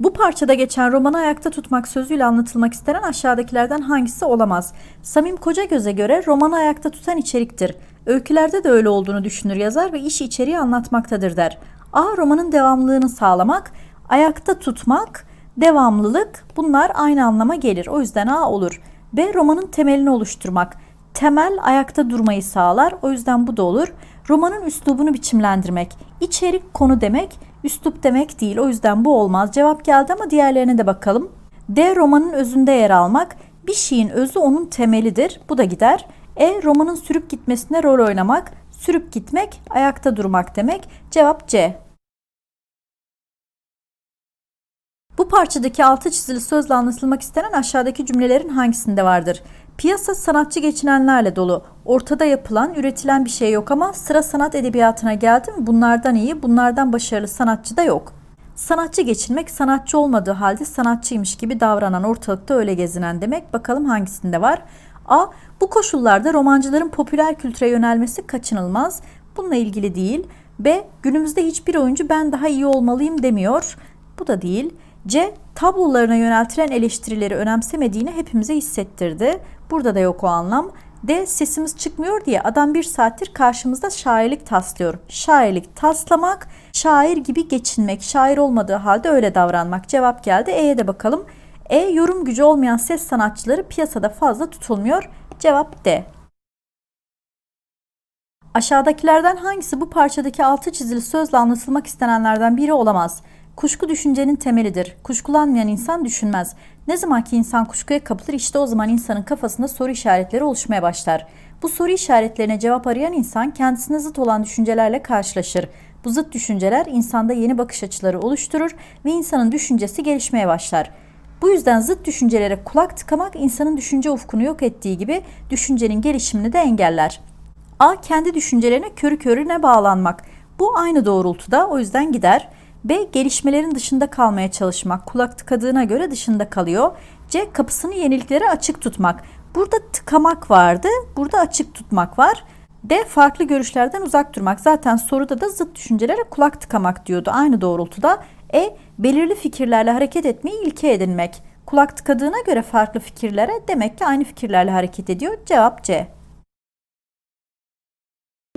Bu parçada geçen romanı ayakta tutmak sözüyle anlatılmak istenen aşağıdakilerden hangisi olamaz? Samim Kocagöz'e göre romanı ayakta tutan içeriktir. Öykülerde de öyle olduğunu düşünür yazar ve iş içeriği anlatmaktadır der. A. Romanın devamlılığını sağlamak, ayakta tutmak, devamlılık bunlar aynı anlama gelir. O yüzden A olur. B. Romanın temelini oluşturmak. Temel ayakta durmayı sağlar. O yüzden bu da olur. Romanın üslubunu biçimlendirmek. İçerik konu demek, üslup demek değil. O yüzden bu olmaz. Cevap geldi ama diğerlerine de bakalım. D. Romanın özünde yer almak. Bir şeyin özü onun temelidir. Bu da gider. E. Romanın sürüp gitmesine rol oynamak. Sürüp gitmek, ayakta durmak demek. Cevap C. Bu parçadaki altı çizili sözle anlatılmak istenen aşağıdaki cümlelerin hangisinde vardır? Piyasa sanatçı geçinenlerle dolu. Ortada yapılan, üretilen bir şey yok ama sıra sanat edebiyatına geldi mi bunlardan iyi, bunlardan başarılı sanatçı da yok. Sanatçı geçinmek sanatçı olmadığı halde sanatçıymış gibi davranan ortalıkta öyle gezinen demek. Bakalım hangisinde var? A. Bu koşullarda romancıların popüler kültüre yönelmesi kaçınılmaz. Bununla ilgili değil. B. Günümüzde hiçbir oyuncu ben daha iyi olmalıyım demiyor. Bu da değil. C. Tablolarına yöneltilen eleştirileri önemsemediğini hepimize hissettirdi. Burada da yok o anlam. D. Sesimiz çıkmıyor diye adam bir saattir karşımızda şairlik taslıyor. Şairlik taslamak, şair gibi geçinmek, şair olmadığı halde öyle davranmak. Cevap geldi. E'ye de bakalım. E. Yorum gücü olmayan ses sanatçıları piyasada fazla tutulmuyor. Cevap D. Aşağıdakilerden hangisi bu parçadaki altı çizili sözle anlatılmak istenenlerden biri olamaz? Kuşku düşüncenin temelidir. Kuşkulanmayan insan düşünmez. Ne zaman ki insan kuşkuya kapılır işte o zaman insanın kafasında soru işaretleri oluşmaya başlar. Bu soru işaretlerine cevap arayan insan kendisine zıt olan düşüncelerle karşılaşır. Bu zıt düşünceler insanda yeni bakış açıları oluşturur ve insanın düşüncesi gelişmeye başlar. Bu yüzden zıt düşüncelere kulak tıkamak insanın düşünce ufkunu yok ettiği gibi düşüncenin gelişimini de engeller. A. Kendi düşüncelerine körü körüne bağlanmak. Bu aynı doğrultuda o yüzden gider. B. Gelişmelerin dışında kalmaya çalışmak. Kulak tıkadığına göre dışında kalıyor. C. Kapısını yeniliklere açık tutmak. Burada tıkamak vardı. Burada açık tutmak var. D. Farklı görüşlerden uzak durmak. Zaten soruda da zıt düşüncelere kulak tıkamak diyordu. Aynı doğrultuda. E. Belirli fikirlerle hareket etmeyi ilke edinmek. Kulak tıkadığına göre farklı fikirlere demek ki aynı fikirlerle hareket ediyor. Cevap C.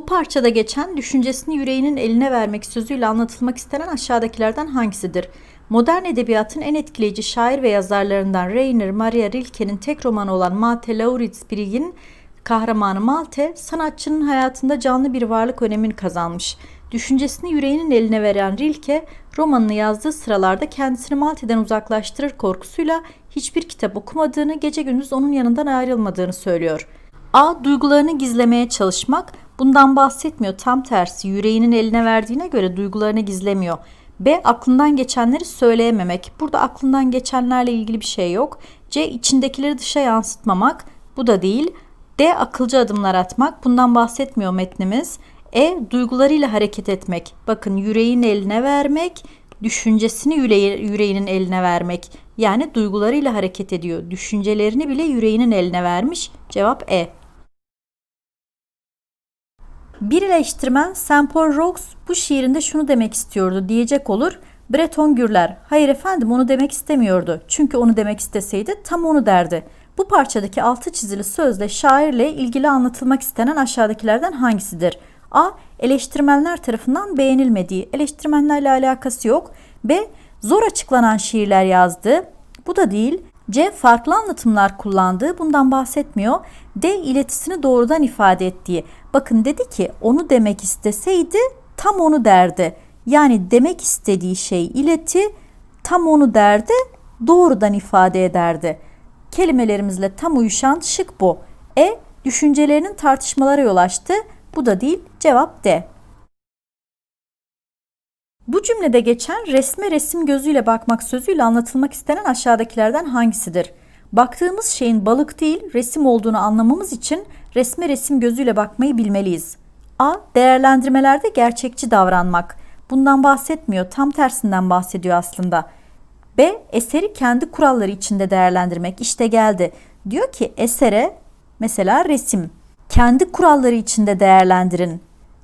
Bu parçada geçen düşüncesini yüreğinin eline vermek sözüyle anlatılmak istenen aşağıdakilerden hangisidir? Modern edebiyatın en etkileyici şair ve yazarlarından Rainer Maria Rilke'nin tek romanı olan Malte Lauritzbrig'in kahramanı Malte, sanatçının hayatında canlı bir varlık önemini kazanmış. Düşüncesini yüreğinin eline veren Rilke, romanını yazdığı sıralarda kendisini Malte'den uzaklaştırır korkusuyla hiçbir kitap okumadığını, gece gündüz onun yanından ayrılmadığını söylüyor. A. Duygularını gizlemeye çalışmak, Bundan bahsetmiyor. Tam tersi yüreğinin eline verdiğine göre duygularını gizlemiyor. B. Aklından geçenleri söyleyememek. Burada aklından geçenlerle ilgili bir şey yok. C. içindekileri dışa yansıtmamak. Bu da değil. D. Akılcı adımlar atmak. Bundan bahsetmiyor metnimiz. E. Duygularıyla hareket etmek. Bakın yüreğin eline vermek, düşüncesini yüreği, yüreğinin eline vermek. Yani duygularıyla hareket ediyor. Düşüncelerini bile yüreğinin eline vermiş. Cevap E. Bir eleştirmen Saint-Paul Rox bu şiirinde şunu demek istiyordu diyecek olur. Breton Gürler, hayır efendim onu demek istemiyordu. Çünkü onu demek isteseydi tam onu derdi. Bu parçadaki altı çizili sözle şairle ilgili anlatılmak istenen aşağıdakilerden hangisidir? A. Eleştirmenler tarafından beğenilmediği, eleştirmenlerle alakası yok. B. Zor açıklanan şiirler yazdı. Bu da değil. C. Farklı anlatımlar kullandığı bundan bahsetmiyor. D. iletisini doğrudan ifade ettiği. Bakın dedi ki onu demek isteseydi tam onu derdi. Yani demek istediği şey ileti tam onu derdi doğrudan ifade ederdi. Kelimelerimizle tam uyuşan şık bu. E. Düşüncelerinin tartışmalara yol açtı. Bu da değil. Cevap D. Bu cümlede geçen resme resim gözüyle bakmak sözüyle anlatılmak istenen aşağıdakilerden hangisidir? Baktığımız şeyin balık değil resim olduğunu anlamamız için resme resim gözüyle bakmayı bilmeliyiz. A. Değerlendirmelerde gerçekçi davranmak. Bundan bahsetmiyor, tam tersinden bahsediyor aslında. B. Eseri kendi kuralları içinde değerlendirmek. İşte geldi. Diyor ki esere mesela resim. Kendi kuralları içinde değerlendirin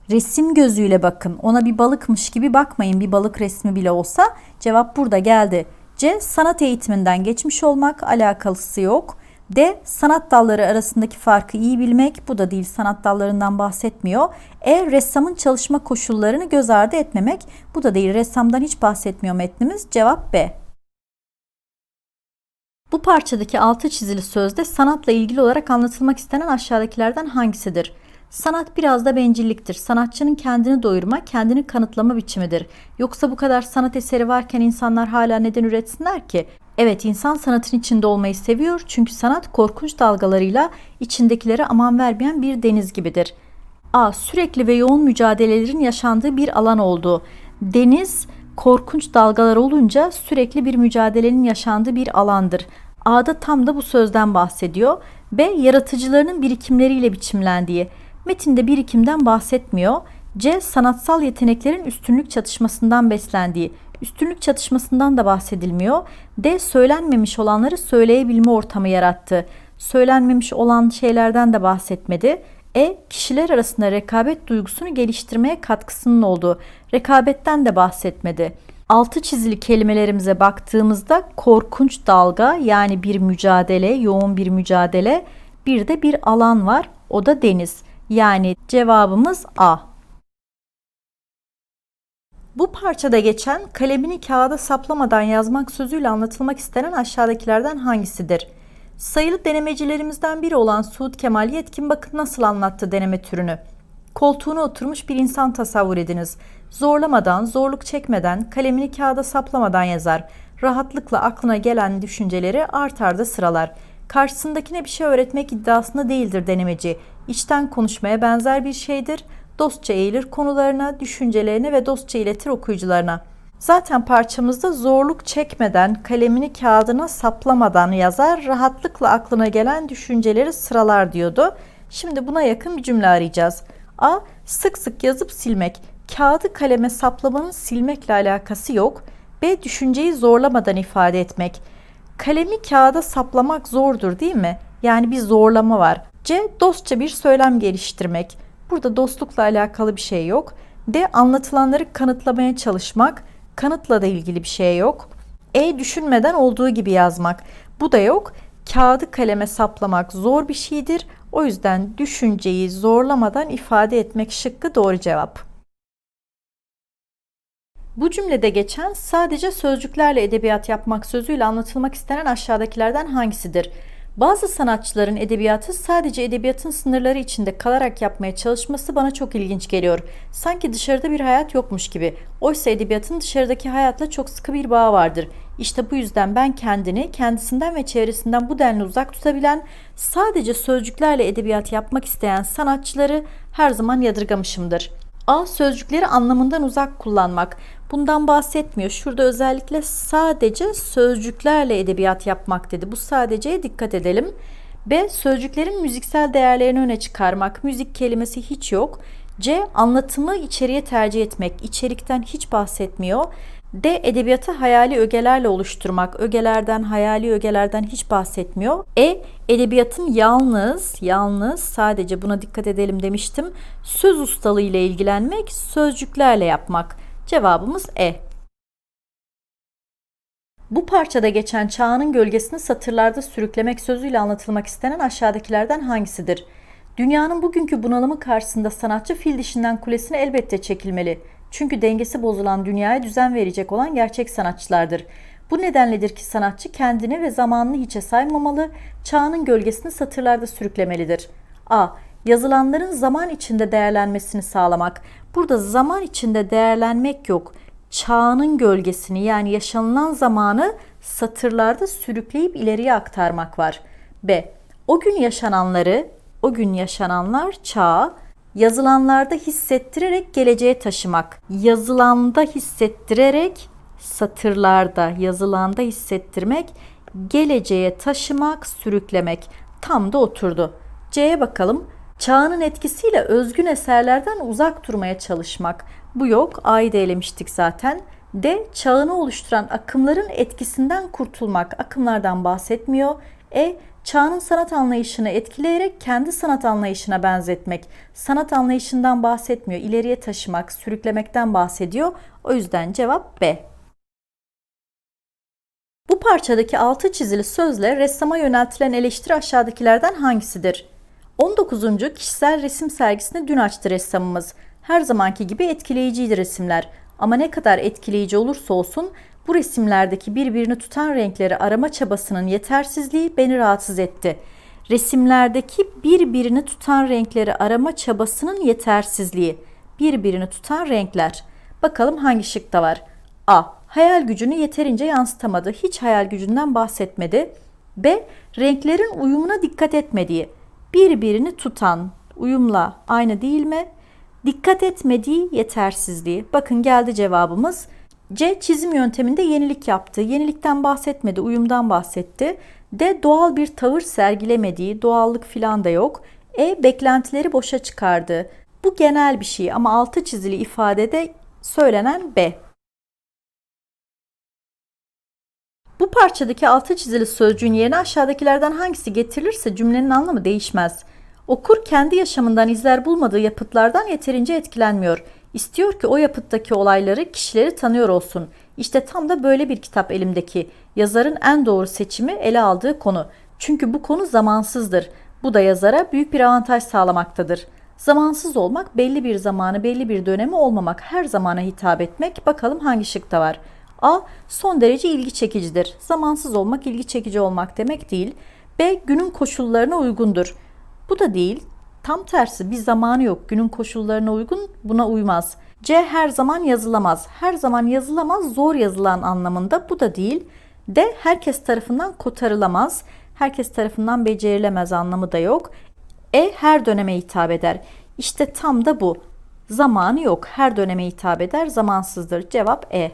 resim gözüyle bakın. Ona bir balıkmış gibi bakmayın. Bir balık resmi bile olsa cevap burada geldi. C. Sanat eğitiminden geçmiş olmak alakalısı yok. D. Sanat dalları arasındaki farkı iyi bilmek. Bu da değil sanat dallarından bahsetmiyor. E. Ressamın çalışma koşullarını göz ardı etmemek. Bu da değil ressamdan hiç bahsetmiyor metnimiz. Cevap B. Bu parçadaki altı çizili sözde sanatla ilgili olarak anlatılmak istenen aşağıdakilerden hangisidir? Sanat biraz da bencilliktir. Sanatçının kendini doyurma, kendini kanıtlama biçimidir. Yoksa bu kadar sanat eseri varken insanlar hala neden üretsinler ki? Evet insan sanatın içinde olmayı seviyor çünkü sanat korkunç dalgalarıyla içindekilere aman vermeyen bir deniz gibidir. A. Sürekli ve yoğun mücadelelerin yaşandığı bir alan oldu. Deniz korkunç dalgalar olunca sürekli bir mücadelenin yaşandığı bir alandır. A'da tam da bu sözden bahsediyor. B. Yaratıcılarının birikimleriyle biçimlendiği. Metinde birikimden bahsetmiyor. C. Sanatsal yeteneklerin üstünlük çatışmasından beslendiği. Üstünlük çatışmasından da bahsedilmiyor. D. Söylenmemiş olanları söyleyebilme ortamı yarattı. Söylenmemiş olan şeylerden de bahsetmedi. E. Kişiler arasında rekabet duygusunu geliştirmeye katkısının olduğu. Rekabetten de bahsetmedi. Altı çizili kelimelerimize baktığımızda korkunç dalga yani bir mücadele, yoğun bir mücadele, bir de bir alan var. O da deniz. Yani cevabımız A. Bu parçada geçen kalemini kağıda saplamadan yazmak sözüyle anlatılmak istenen aşağıdakilerden hangisidir? Sayılı denemecilerimizden biri olan Suud Kemal Yetkin bakın nasıl anlattı deneme türünü. Koltuğuna oturmuş bir insan tasavvur ediniz. Zorlamadan, zorluk çekmeden, kalemini kağıda saplamadan yazar. Rahatlıkla aklına gelen düşünceleri art arda sıralar. Karşısındakine bir şey öğretmek iddiasında değildir denemeci. İçten konuşmaya benzer bir şeydir. Dostça eğilir konularına, düşüncelerine ve dostça iletir okuyucularına. Zaten parçamızda zorluk çekmeden, kalemini kağıdına saplamadan yazar, rahatlıkla aklına gelen düşünceleri sıralar diyordu. Şimdi buna yakın bir cümle arayacağız. A. Sık sık yazıp silmek. Kağıdı kaleme saplamanın silmekle alakası yok. B. Düşünceyi zorlamadan ifade etmek. Kalemi kağıda saplamak zordur değil mi? Yani bir zorlama var. C. Dostça bir söylem geliştirmek. Burada dostlukla alakalı bir şey yok. D. Anlatılanları kanıtlamaya çalışmak. Kanıtla da ilgili bir şey yok. E. Düşünmeden olduğu gibi yazmak. Bu da yok. Kağıdı kaleme saplamak zor bir şeydir. O yüzden düşünceyi zorlamadan ifade etmek şıkkı doğru cevap. Bu cümlede geçen sadece sözcüklerle edebiyat yapmak sözüyle anlatılmak istenen aşağıdakilerden hangisidir? Bazı sanatçıların edebiyatı sadece edebiyatın sınırları içinde kalarak yapmaya çalışması bana çok ilginç geliyor. Sanki dışarıda bir hayat yokmuş gibi. Oysa edebiyatın dışarıdaki hayatla çok sıkı bir bağı vardır. İşte bu yüzden ben kendini kendisinden ve çevresinden bu denli uzak tutabilen, sadece sözcüklerle edebiyat yapmak isteyen sanatçıları her zaman yadırgamışımdır. A. Sözcükleri anlamından uzak kullanmak. Bundan bahsetmiyor. Şurada özellikle sadece sözcüklerle edebiyat yapmak dedi. Bu sadeceye dikkat edelim. B. Sözcüklerin müziksel değerlerini öne çıkarmak. Müzik kelimesi hiç yok. C. Anlatımı içeriye tercih etmek. İçerikten hiç bahsetmiyor. D. Edebiyatı hayali ögelerle oluşturmak. Ögelerden, hayali ögelerden hiç bahsetmiyor. E. Edebiyatın yalnız, yalnız sadece buna dikkat edelim demiştim. Söz ustalığı ile ilgilenmek, sözcüklerle yapmak. Cevabımız E. Bu parçada geçen çağının gölgesini satırlarda sürüklemek sözüyle anlatılmak istenen aşağıdakilerden hangisidir? Dünyanın bugünkü bunalımı karşısında sanatçı fil dişinden kulesine elbette çekilmeli. Çünkü dengesi bozulan dünyaya düzen verecek olan gerçek sanatçılardır. Bu nedenledir ki sanatçı kendini ve zamanını hiçe saymamalı, çağının gölgesini satırlarda sürüklemelidir. A. Yazılanların zaman içinde değerlenmesini sağlamak. Burada zaman içinde değerlenmek yok. Çağının gölgesini yani yaşanılan zamanı satırlarda sürükleyip ileriye aktarmak var. B. O gün yaşananları, o gün yaşananlar çağı, yazılanlarda hissettirerek geleceğe taşımak. Yazılanda hissettirerek satırlarda, yazılanda hissettirmek, geleceğe taşımak, sürüklemek. Tam da oturdu. C'ye bakalım. Çağının etkisiyle özgün eserlerden uzak durmaya çalışmak. Bu yok. A'yı da elemiştik zaten. D. Çağını oluşturan akımların etkisinden kurtulmak. Akımlardan bahsetmiyor. E. Çağının sanat anlayışını etkileyerek kendi sanat anlayışına benzetmek. Sanat anlayışından bahsetmiyor. İleriye taşımak, sürüklemekten bahsediyor. O yüzden cevap B. Bu parçadaki altı çizili sözle ressama yöneltilen eleştiri aşağıdakilerden hangisidir? 19. kişisel resim sergisini dün açtı ressamımız. Her zamanki gibi etkileyiciydi resimler. Ama ne kadar etkileyici olursa olsun bu resimlerdeki birbirini tutan renkleri arama çabasının yetersizliği beni rahatsız etti. Resimlerdeki birbirini tutan renkleri arama çabasının yetersizliği. Birbirini tutan renkler. Bakalım hangi şıkta var? A. Hayal gücünü yeterince yansıtamadı. Hiç hayal gücünden bahsetmedi. B. Renklerin uyumuna dikkat etmediği. Birbirini tutan, uyumla aynı değil mi? Dikkat etmediği yetersizliği. Bakın geldi cevabımız. C. Çizim yönteminde yenilik yaptı. Yenilikten bahsetmedi, uyumdan bahsetti. D. Doğal bir tavır sergilemediği, doğallık filan da yok. E. Beklentileri boşa çıkardı. Bu genel bir şey ama altı çizili ifadede söylenen B. Bu parçadaki altı çizili sözcüğün yerine aşağıdakilerden hangisi getirilirse cümlenin anlamı değişmez. Okur kendi yaşamından izler bulmadığı yapıtlardan yeterince etkilenmiyor. İstiyor ki o yapıttaki olayları, kişileri tanıyor olsun. İşte tam da böyle bir kitap elimdeki. Yazarın en doğru seçimi ele aldığı konu. Çünkü bu konu zamansızdır. Bu da yazara büyük bir avantaj sağlamaktadır. Zamansız olmak belli bir zamanı, belli bir dönemi olmamak, her zamana hitap etmek. Bakalım hangi şıkta var? A. Son derece ilgi çekicidir. Zamansız olmak ilgi çekici olmak demek değil. B. Günün koşullarına uygundur. Bu da değil. Tam tersi bir zamanı yok. Günün koşullarına uygun buna uymaz. C. Her zaman yazılamaz. Her zaman yazılamaz zor yazılan anlamında bu da değil. D. Herkes tarafından kotarılamaz. Herkes tarafından becerilemez anlamı da yok. E. Her döneme hitap eder. İşte tam da bu. Zamanı yok. Her döneme hitap eder. Zamansızdır. Cevap E.